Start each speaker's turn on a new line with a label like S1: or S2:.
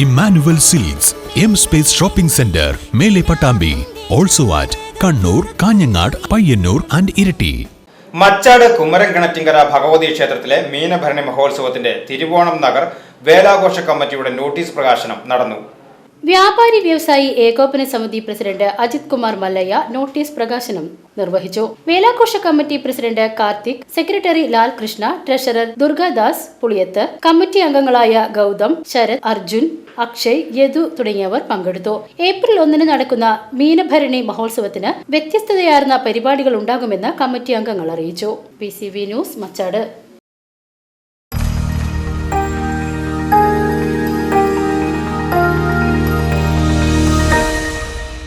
S1: Emmanuel Silks M space shopping centre മേലെ Pattambi also at Kannur Kanhangad Payyanur and Iritty.
S2: Machad Kumaran Kinattinkara Bhagavathi ക്ഷേത്രത്തിലെ മീനഭരണി മഹോത്സവത്തിന്റെ തിരുവോണം നഗർ വേലാഘോഷ കമ്മിറ്റിയുടെ notice പ്രകാശനം നടന്നു.
S3: വ്യാപാരി വ്യവസായി ഏകോപന സമിതി പ്രസിഡന്റ് അജിത് കുമാർ മല്ലയ്യ നോട്ടീസ് പ്രകാശനം നിർവഹിച്ചു. വേലാഘോഷ committee president Karthik secretary Lalkrishna treasurer Durgadas Puliyath committee അംഗങ്ങളായ ഗൗതം ശരത് അർജുൻ അക്ഷയ് യദു തുടങ്ങിയവർ പങ്കെടുത്തു. ഏപ്രിൽ ഒന്നിന് നടക്കുന്ന മീനഭരണി മഹോത്സവത്തിന് വ്യത്യസ്തതയാർന്ന പരിപാടികൾ ഉണ്ടാകുമെന്ന് കമ്മിറ്റി അംഗങ്ങൾ അറിയിച്ചു. P news Machad.